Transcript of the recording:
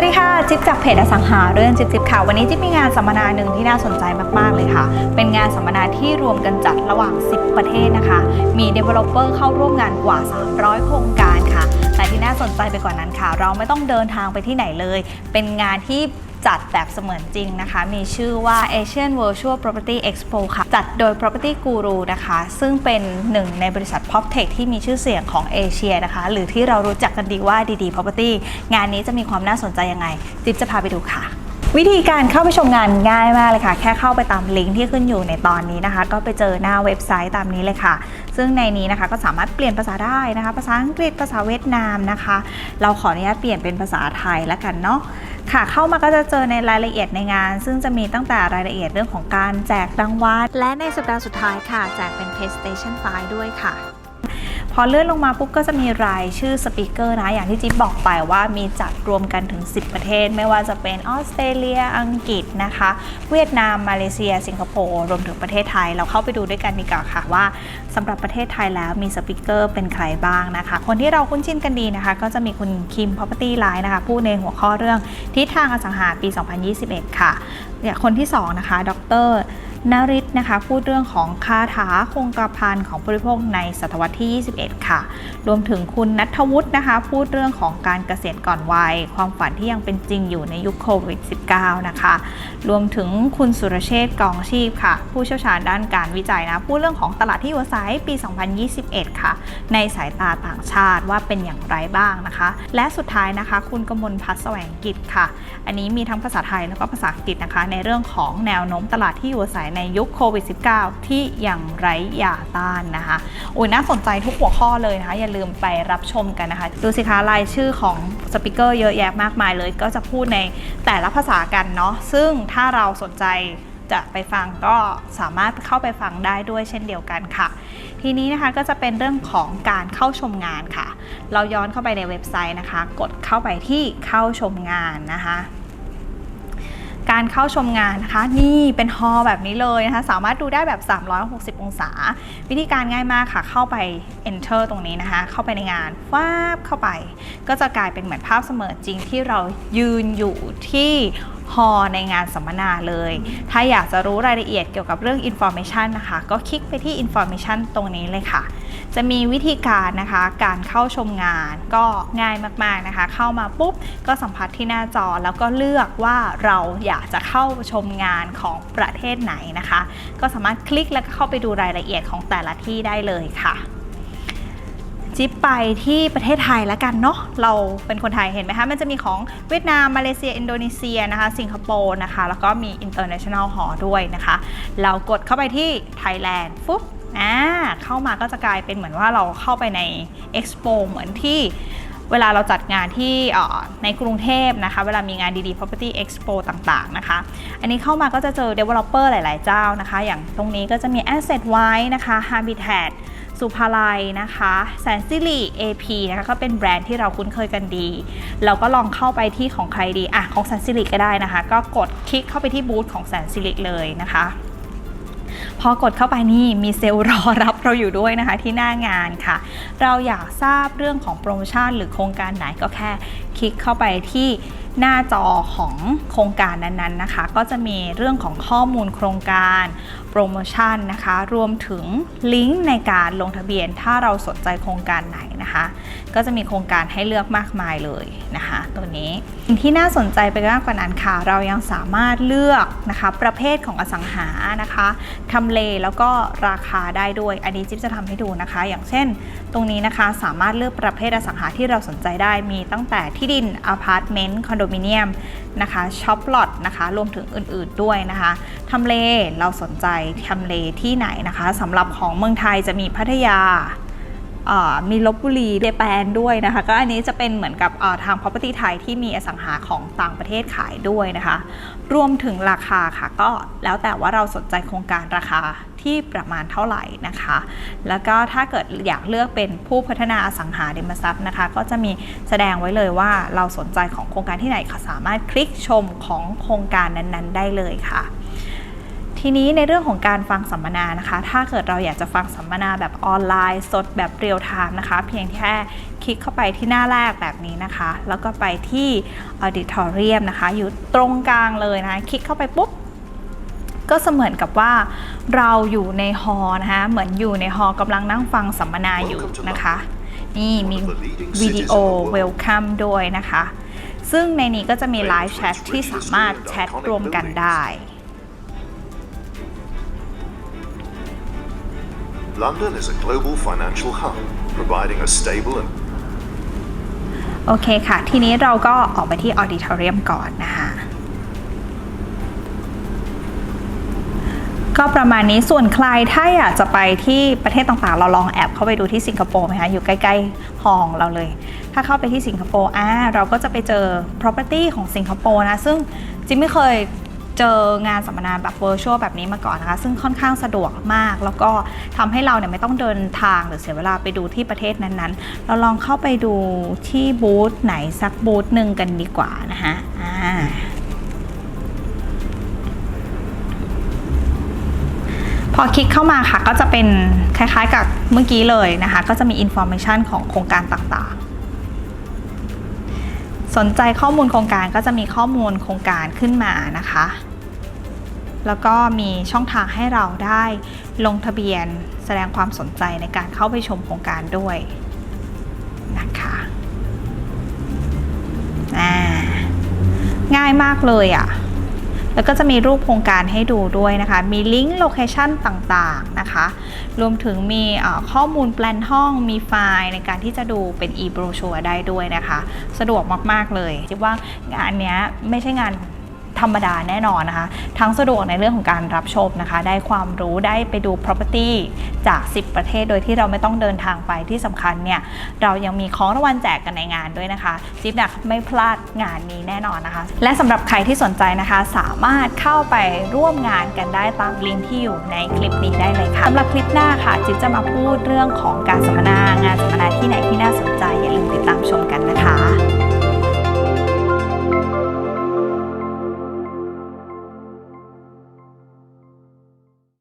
วัสดีค่ะจิ๊บจากเพจอสังหาเรื่องจิ๊บจิ๊บค่ะ วันนี้จิ๊บมีงานสัมมนาหนึ่งที่น่าสนใจมากๆเลยค่ะ เป็นงานสัมมนาที่รวมกันจัดระหว่าง 10 ประเทศนะคะ มี Developer เข้าร่วมงานกว่า 300 โครงการค่ะ แต่ที่น่าสนใจไปกว่านั้นค่ะ เราไม่ต้องเดินทางไปที่ไหนเลย เป็นงานที่ จัดแบบเสมือนจริงนะคะ มีชื่อว่า Asian Virtual Property Expo ค่ะ จัดโดย Property Guru นะคะ ซึ่งเป็นหนึ่งในบริษัท Pop Tech ที่มีชื่อเสียงของเอเชียนะคะ หรือที่เรารู้จักกันดีว่าดีดี Property งานนี้จะมีความน่าสนใจยังไง จิ๊บจะพาไปดูค่ะวิธีการเข้าไปชมงานง่ายมากเลยค่ะ แค่เข้าไปตามลิงก์ที่ขึ้นอยู่ในตอนนี้นะคะ ก็ไปเจอหน้าเว็บไซต์ตามนี้เลยค่ะ ซึ่งในนี้นะคะก็สามารถเปลี่ยนภาษาได้นะคะ ภาษาอังกฤษภาษาเวียดนามนะคะ เราขออนุญาตเปลี่ยนเป็นภาษาไทยแล้วกันเนาะ ค่ะ เข้ามาก็จะเจอในรายละเอียดในงาน ซึ่งจะมีตั้งแต่รายละเอียดเรื่องของการแจกรางวัลและในสัปดาห์สุดท้ายค่ะ แจกเป็น PlayStation 5 ด้วยค่ะ พอเลื่อนลงมาปุ๊บก็จะมีรายชื่อสปีกเกอร์นะ อย่างที่จิ๊บบอกไปว่ามีจัดรวมกันถึง 10 ประเทศ ไม่ว่าจะเป็นออสเตรเลีย อังกฤษนะคะ เวียดนาม มาเลเซีย สิงคโปร์รวมถึงประเทศไทย เราเข้าไปดูด้วยกันดีกว่าค่ะว่าสำหรับประเทศไทยแล้วมีสปีกเกอร์เป็นใครบ้างนะคะ คนที่เราคุ้นชินกันดีนะคะ ก็จะมีคุณคิม property line นะคะพูดในหัวข้อเรื่องทิศทางอสังหาปี 2021 ค่ะคนที่สองนะคะ ดร นาริศนะคะ พูดเรื่องของคาถาคงกระพันของบริโภคในศตวรรษที่ 21 ค่ะ รวมถึงคุณนัทวุฒินะคะ พูดเรื่องของการเกษียณก่อนวัย ความฝันที่ยังเป็นจริงอยู่ในยุคโควิด -19 นะคะ รวมถึงคุณสุรเชษกองชีพค่ะ ผู้เชี่ยวชาญด้านการวิจัยนะ พูดเรื่องของตลาดที่อยู่อาศัยปี 2021 ค่ะ ในสายตาต่างชาติว่าเป็นอย่างไรบ้างนะคะ และสุดท้ายนะคะ คุณกมลพัฒน์แสวงกิจค่ะ อันนี้มีทั้งภาษาไทยแล้วก็ภาษาอังกฤษนะคะ ในเรื่องของแนวโน้มตลาดที่อยู่อาศัยในยุคโควิด -19 ที่ยังไร้ยาต้านนะคะโอ้ยน่าสนใจทุกหัวข้อเลยนะคะ อย่าลืมไปรับชมกันนะคะ ดูสิคะรายชื่อของสปิเกอร์เยอะแยะมากมายเลย ก็จะพูดในแต่ละภาษากันเนาะซึ่งถ้าเราสนใจจะไปฟังก็สามารถเข้าไปฟังได้ด้วยเช่นเดียวกันค่ะ ทีนี้นะคะก็จะเป็นเรื่องของการเข้าชมงานค่ะ เราย้อนเข้าไปในเว็บไซต์นะคะ กดเข้าไปที่เข้าชมงานนะคะ การเข้าชมงานนะคะ นี่เป็นฮอลแบบนี้เลยนะคะ สามารถดูได้แบบ 360 องศา วิธีการง่ายมากค่ะ เข้าไป enter ตรงนี้นะคะ เข้าไปในงานฟาบเข้าไป ก็จะกลายเป็นเหมือนภาพเสมือนจริงที่เรายืนอยู่ที่ ฮอลในงานสัมมนาเลย ถ้าอยากจะรู้รายละเอียดเกี่ยวกับเรื่อง information นะคะ ก็คลิกไปที่ information ตรงนี้เลยค่ะ จะมีวิธีการนะคะ การเข้าชมงานก็ง่ายมากๆนะคะ เข้ามาปุ๊บก็สัมผัสที่หน้าจอแล้วก็เลือกว่าเราอยากจะเข้าชมงานของประเทศไหนนะคะ ก็สามารถคลิกแล้วก็เข้าไปดูรายละเอียดของแต่ละที่ได้เลยค่ะ จิ๊บไปที่ประเทศไทยแล้วกันเนาะเราเป็นคนไทยเห็นไหมคะ มันจะมีของเวียดนาม มาเลเซีย อินโดนีเซียนะคะ สิงคโปร์นะคะ แล้วก็มี International Hall ด้วยนะคะ เรากดเข้าไปที่ Thailand ฟุ๊บอ่าเข้ามาก็จะกลายเป็นเหมือนว่าเราเข้าไปใน Expo เหมือนที่เวลาเราจัดงานที่ในกรุงเทพนะคะ เวลามีงานดีๆ Property Expo ต่างๆนะคะ อันนี้เข้ามาก็จะเจอ Developer หลายๆ เจ้านะคะ อย่างตรงนี้ก็จะมี Asset Wise นะคะ Habitat สุภาลัยนะคะแสนสิริ AP นะคะก็เป็นแบรนด์ที่เราคุ้นเคยกันดี เราก็ลองเข้าไปที่ของใครดีอะของแสนสิริก็ได้นะคะ ก็กดคลิกเข้าไปที่บูธของแสนสิริเลยนะคะพอกดเข้าไปนี่มีเซลล์รอรับเราอยู่ด้วยนะคะที่หน้างานค่ะ เราอยากทราบเรื่องของโปรโมชั่นหรือโครงการไหนก็แค่คลิกเข้าไปที่หน้าจอของโครงการนั้นๆนะคะ ก็จะมีเรื่องของข้อมูลโครงการโปรโมชั่นนะคะ รวมถึงลิงก์ในการลงทะเบียน ถ้าเราสนใจโครงการไหนนะคะ ก็จะมีโครงการให้เลือกมากมายเลยนะคะ ตัวนี้สิ่งที่น่าสนใจไปมากกว่านั้นค่ะ เรายังสามารถเลือกนะคะ ประเภทของอสังหานะคะทำเลแล้วก็ราคาได้ด้วย อันนี้จิ๊บจะทำให้ดูนะคะ อย่างเช่น ตรงนี้นะคะสามารถเลือกประเภทอสังหาที่เราสนใจได้มีตั้งแต่ที่ดินอพาร์ตเมนต์คอนโดมิเนียม นะคะช็อปลอตนะคะรวมถึงอื่นๆด้วยนะคะทำเลเราสนใจทำเลที่ไหนนะคะสำหรับของเมืองไทยจะมีพัทยา มีลบบุรีเดแปนด้วยนะคะ ก็อันนี้จะเป็นเหมือนกับทาง property ไทยที่มีอสังหาของต่างประเทศขายด้วยนะคะ รวมถึงราคาค่ะ ก็แล้วแต่ว่าเราสนใจโครงการราคาที่ประมาณเท่าไหร่นะคะ แล้วก็ถ้าเกิดอยากเลือกเป็นผู้พัฒนาอสังหาริมทรัพย์นะคะ ก็จะมีแสดงไว้เลยว่าเราสนใจของโครงการที่ไหนคะสามารถคลิกชมของโครงการนั้นๆ ได้เลยค่ะ ทีนี้ในเรื่องของการฟังสัมมนานะคะ ถ้าเกิดเราอยากจะฟังสัมมนาแบบออนไลน์สดแบบเรียลไทม์นะคะ เพียงแค่คลิกเข้าไปที่หน้าแรกแบบนี้นะคะ แล้วก็ไปที่ Auditorium นะคะ อยู่ตรงกลางเลยนะคลิกเข้าไปปุ๊บก็เสมือนกับว่าเราอยู่ในฮอลนะคะเหมือนอยู่ในฮอลกำลังนั่งฟังสัมมนาอยู่นะคะ นี่มีวิดีโอเวลคัมด้วยนะคะ ซึ่งในนี้ก็จะมีไลฟ์แชทที่สามารถแชทรวมกันได้ London is a global financial hub, providing a stable and โอเคค่ะ ทีนี้เราก็ออกไปที่ออดิทอเรียมก่อนนะคะก็ประมาณนี้ส่วนใครถ้าอยากจะไปที่ประเทศต่างๆ เราลองแอบเข้าไปดูที่สิงคโปร์ไหมคะอยู่ใกล้ๆห้องเราเลย ถ้าเข้าไปที่สิงคโปร์อ่าเราก็จะไปเจอ property ของสิงคโปร์นะ ซึ่งจิมไม่เคย เจองานสัมมนาแบบ virtual แบบนี้มาก่อนนะคะ ซึ่งค่อนข้างสะดวกมาก แล้วก็ทำให้เราเนี่ยไม่ต้องเดินทางหรือเสียเวลาไปดูที่ประเทศนั้นๆ เราลองเข้าไปดูที่บูธไหนสักบูธหนึ่งกันดีกว่านะคะอ่าพอคลิกเข้ามาค่ะก็จะเป็นคล้ายๆกับเมื่อกี้เลยนะคะ ก็จะมีอินโฟมชันของโครงการต่างๆ สนใจข้อมูลโครงการก็จะมีข้อมูลโครงการขึ้นมานะคะ แล้วก็มีช่องทางให้เราได้ลงทะเบียนแสดงความสนใจในการเข้าไปชมโครงการด้วยนะคะง่ายมากเลยอะ่ะ แล้วก็จะมีรูปโครงการให้ดูด้วยนะคะ มีลิงก์โลเคชันต่างๆนะคะ รวมถึงมีข้อมูลแปลนห้อง มีไฟล์ในการที่จะดูเป็น e-brochure ได้ด้วยนะคะ สะดวกมาก ๆ เลยคิดว่างานนี้ไม่ใช่งาน ธรรมดาแน่นอนนะคะ ทั้งสะดวกในเรื่องของการรับชมนะคะ ได้ความรู้ได้ไปดู property จาก 10 ประเทศโดยที่เราไม่ต้องเดินทางไปที่สำคัญเนี่ย เรายังมีของรางวัลแจกกันในงานด้วยนะคะจิ๊บดักไม่พลาดงานนี้แน่นอนนะคะ และสำหรับใครที่สนใจนะคะ สามารถเข้าไปร่วมงานกันได้ตามลิงก์ที่อยู่ในคลิปนี้ได้เลยค่ะสำหรับคลิปหน้าค่ะจิ๊บจะมาพูดเรื่องของการสัมมนางานสัมมนาที่ไหนที่น่าสนใจอย่าลืมติดตามชมกันนะคะ